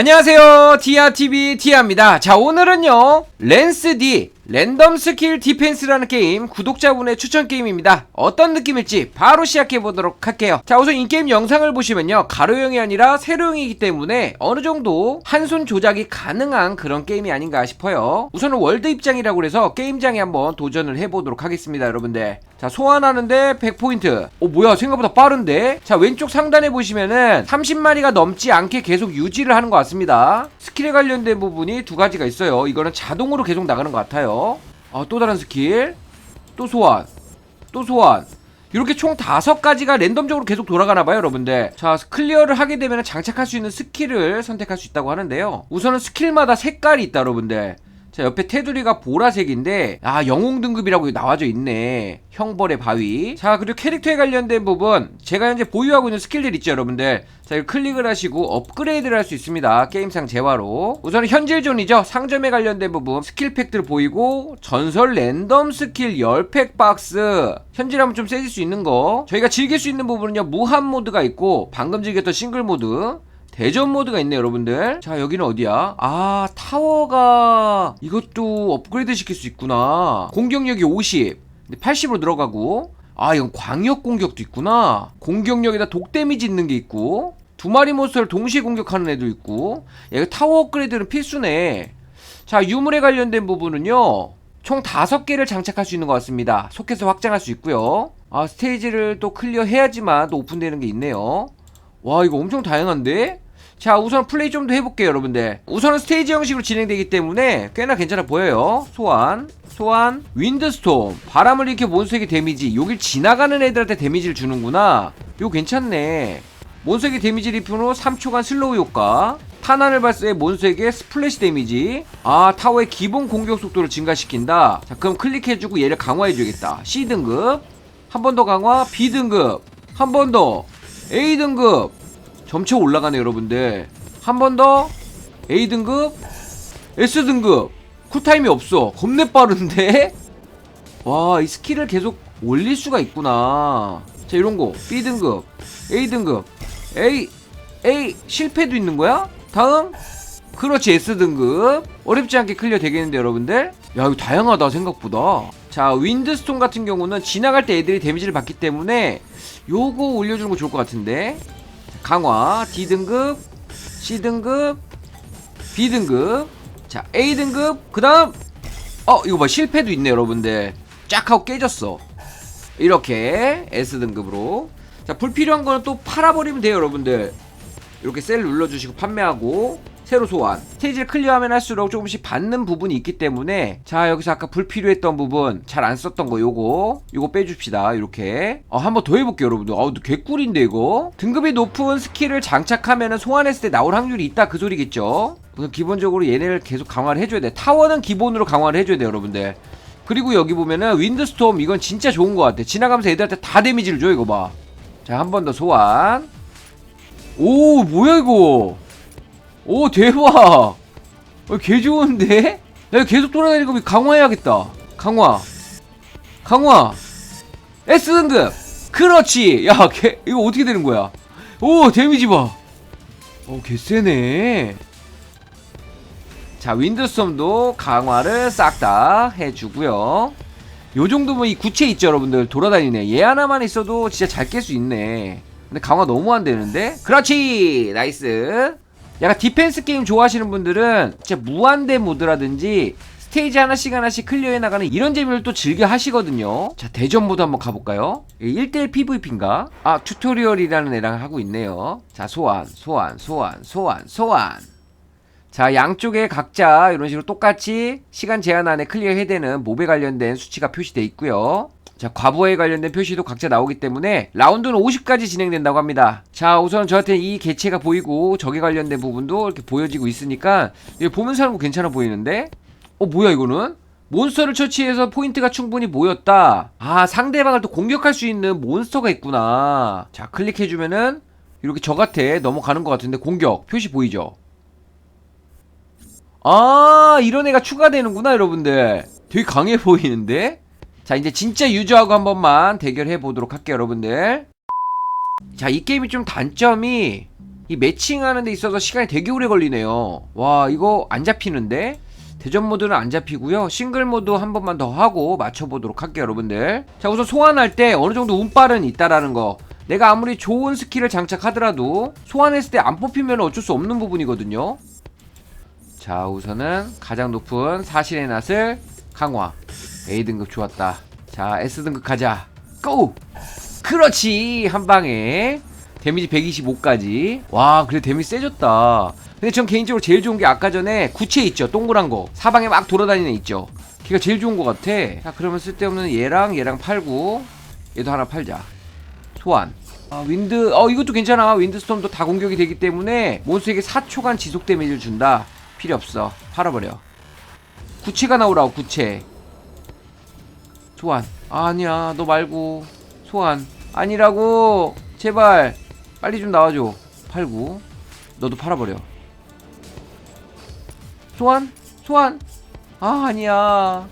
안녕하세요. 디아TV 디아입니다. 자 오늘은요 랜스디 랜덤 스킬 디펜스라는 게임 구독자분의 추천 게임입니다. 어떤 느낌일지 바로 시작해보도록 할게요. 자 우선 인게임 영상을 보시면요. 가로형이 아니라 세로형이기 때문에 어느 정도 한 손 조작이 가능한 그런 게임이 아닌가 싶어요. 우선은 월드 입장이라고 해서 게임장에 한번 도전을 해보도록 하겠습니다 여러분들. 자 소환하는데 100포인트. 오 뭐야? 생각보다 빠른데? 자 왼쪽 상단에 보시면은 30마리가 넘지 않게 계속 유지를 하는 것 같습니다. 스킬에 관련된 부분이 두 가지가 있어요. 이거는 자동으로 계속 나가는 것 같아요 아 또 다른 스킬. 또 소환. 또 소환. 이렇게 총 다섯 가지가 랜덤적으로 계속 돌아가나봐요 여러분들. 자 클리어를 하게 되면 장착할 수 있는 스킬을 선택할 수 있다고 하는데요. 우선은 스킬마다 색깔이 있다 여러분들 자 옆에 테두리가 보라색인데 아 영웅 등급이라고 나와져 있네. 형벌의 바위. 자 그리고 캐릭터에 관련된 부분. 제가 현재 보유하고 있는 스킬들 있죠 여러분들? 자 이거 클릭을 하시고 업그레이드를 할 수 있습니다. 게임상 재화로. 우선은 현질존이죠? 상점에 관련된 부분. 스킬 팩들 보이고 전설 랜덤 스킬 10팩 박스. 현질하면 좀 세질 수 있는 거. 저희가 즐길 수 있는 부분은요 무한 모드가 있고 방금 즐겼던 싱글 모드 대전 모드가 있네 여러분들. 자 여기는 어디야? 아 타워가 이것도 업그레이드 시킬 수 있구나. 공격력이 50 근데 80으로 들어가고. 아 이건 광역 공격도 있구나. 공격력에다 독 데미지 있는 게 있고 두 마리 몬스터를 동시에 공격하는 애도 있고. 야, 이거 타워 업그레이드는 필수네. 자 유물에 관련된 부분은요 총 다섯 개를 장착할 수 있는 것 같습니다. 소켓을 확장할 수 있고요. 아 스테이지를 또 클리어 해야지만 또 오픈되는 게 있네요. 와 이거 엄청 다양한데? 자 우선 플레이 좀 더 해볼게요 여러분들. 우선은 스테이지 형식으로 진행되기 때문에 꽤나 괜찮아 보여요. 소환 소환 윈드스톰. 바람을 일으켜 몬스터에게 데미지. 여길 지나가는 애들한테 데미지를 주는구나. 이거 괜찮네. 몬스터에게 입힌 후 3초간 슬로우 효과. 탄환을 발사해 몬스터에게 스플래시 데미지. 아 타워의 기본 공격 속도를 증가시킨다. 자 그럼 클릭해주고 얘를 강화해주겠다. C등급. 한 번 더 강화. B등급. 한 번 더. A등급 점차 올라가네 여러분들. 한 번 더 A등급 S등급. 쿨타임이 없어. 겁내 빠른데? 와 이 스킬을 계속 올릴 수가 있구나. 자 이런거. B등급 A등급. A A 실패도 있는 거야? 다음? 그렇지 S등급. 어렵지 않게 클리어 되겠는데 여러분들? 야 이거 다양하다 생각보다. 자 윈드스톤 같은 경우는 지나갈 때 애들이 데미지를 받기 때문에 요거 올려주는 거 좋을 것 같은데 강화 D등급 C등급 B등급. 자 A등급 그 다음 어 이거 봐 실패도 있네 여러분들. 쫙 하고 깨졌어. 이렇게 S등급으로. 자 불필요한 거는 또 팔아버리면 돼요 여러분들. 이렇게 셀 눌러주시고 판매하고 새로 소환. 스테이지를 클리어하면 할수록 조금씩 받는 부분이 있기 때문에 자 여기서 아까 불필요했던 부분 잘 안 썼던 거 요거 요거 빼줍시다. 이렇게. 어, 한번 더 해볼게요 여러분들. 아우 개꿀인데 이거? 등급이 높은 스킬을 장착하면 소환했을 때 나올 확률이 있다 그 소리겠죠? 우선 기본적으로 얘네를 계속 강화를 해줘야 돼. 타워는 기본으로 강화를 해줘야 돼 여러분들. 그리고 여기 보면은 윈드스톰 이건 진짜 좋은 것 같아. 지나가면서 애들한테 다 데미지를 줘 이거 봐자 한 번 더 소환. 오 뭐야 이거 오 대박! 어, 개 좋은데? 나 이거 계속 돌아다니고 강화해야겠다. 강화. 강화. S등급. 그렇지! 야 개, 이거 어떻게 되는 거야? 오 데미지 봐오 개쎄네. 자 윈드스톰도 강화를 싹 다 해주고요. 요 정도면 이 구체 있죠 여러분들? 돌아다니네. 얘 하나만 있어도 진짜 잘 깰 수 있네. 근데 강화 너무 안 되는데? 그렇지! 나이스 약간 디펜스 게임 좋아하시는 분들은 진짜 무한대 모드라든지 스테이지 하나씩 하나씩 클리어해 나가는 이런 재미를 또 즐겨 하시거든요. 자 대전 모드 한번 가볼까요? 1대1 PVP인가? 아 튜토리얼이라는 애랑 하고 있네요. 자 소환 소환 소환 소환 소환. 자 양쪽에 각자 이런 식으로 똑같이 시간 제한 안에 클리어해야 되는 몹에 관련된 수치가 표시되어 있고요 자 과부하에 관련된 표시도 각자 나오기 때문에 라운드는 50까지 진행된다고 합니다. 자 우선 저한테 이 개체가 보이고 적에 관련된 부분도 이렇게 보여지고 있으니까 이거 보면서 하는 거 괜찮아 보이는데? 어 뭐야 이거는? 몬스터를 처치해서 포인트가 충분히 모였다. 아 상대방을 또 공격할 수 있는 몬스터가 있구나. 자 클릭해주면은 이렇게 저한테 넘어가는 것 같은데 공격 표시 보이죠? 아 이런 애가 추가되는구나 여러분들. 되게 강해 보이는데 자 이제 진짜 유저하고 한 번만 대결해 보도록 할게요 여러분들 자 이 게임이 좀 단점이 이 매칭하는 데 있어서 시간이 되게 오래 걸리네요. 와, 이거 안 잡히는데? 대전 모드는 안 잡히고요. 싱글 모드 한 번만 더 하고 맞춰보도록 할게요, 여러분들. 자, 우선 소환할 때 어느 정도 운빨은 있다라는 거. 내가 아무리 좋은 스킬을 장착하더라도 소환했을 때 안 뽑히면 어쩔 수 없는 부분이거든요. 자, 우선은 가장 높은 사실의 낫을 강화. A 등급 좋았다. 자, S 등급 가자. 고! 그렇지! 한 방에. 데미지 125까지. 와, 그래 데미지 세졌다. 근데 전 개인적으로 제일 좋은 게 아까 전에 구체 있죠. 동그란 거. 사방에 막 돌아다니는 애 있죠. 걔가 제일 좋은 것 같아. 자, 그러면 쓸데없는 얘랑 얘랑 팔고 얘도 하나 팔자. 소환. 아, 윈드, 어, 이것도 괜찮아. 윈드스톰도 다 공격이 되기 때문에 몬스에게 4초간 지속 데미지를 준다. 필요 없어. 팔아버려. 구체가 나오라고, 구체. 소환. 아니야, 너 말고. 소환. 아니라고. 제발. 빨리 좀 나와줘. 팔고. 너도 팔아버려. 소환? 소환? 아, 아니야.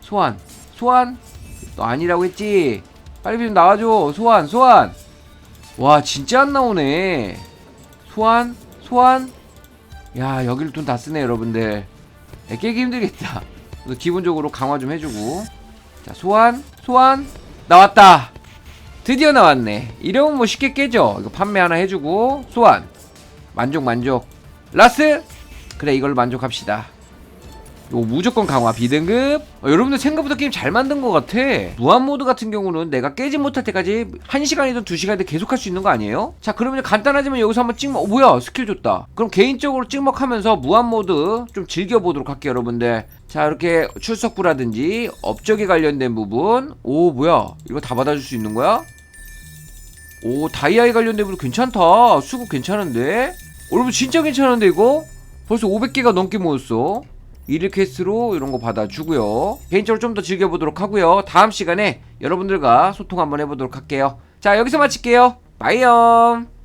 소환. 소환? 너 아니라고 했지? 빨리 좀 나와줘. 소환, 소환. 와, 진짜 안 나오네. 소환, 소환. 야, 여기를 돈 다 쓰네, 여러분들. 야, 깨기 힘들겠다. 기본적으로 강화 좀 해주고. 자, 소환, 소환. 나왔다. 드디어 나왔네. 이러면 뭐 쉽게 깨져. 이거 판매 하나 해주고, 소환. 만족, 만족. 라스! 그래, 이걸로 만족합시다. 요 무조건 강화 B등급 어, 여러분들 생각보다 게임 잘 만든 것 같아 무한 모드 같은 경우는 내가 깨지 못할 때까지 1시간이든 2시간이든 계속 할 수 있는 거 아니에요? 자 그러면 간단하지만 여기서 한번 찍먹 어 뭐야 스킬 줬다 그럼 개인적으로 찍먹하면서 무한 모드 좀 즐겨보도록 할게요 여러분들 자 이렇게 출석부라든지 업적에 관련된 부분 오 뭐야 이거 다 받아줄 수 있는 거야? 오 다이아에 관련된 부분 괜찮다 수급 괜찮은데? 어, 여러분 진짜 괜찮은데 이거? 벌써 500개가 넘게 모였어 이르캐스로 이런 거 받아주고요. 개인적으로 좀 더 즐겨보도록 하고요. 다음 시간에 여러분들과 소통 한번 해보도록 할게요. 자, 여기서 마칠게요. 바이염!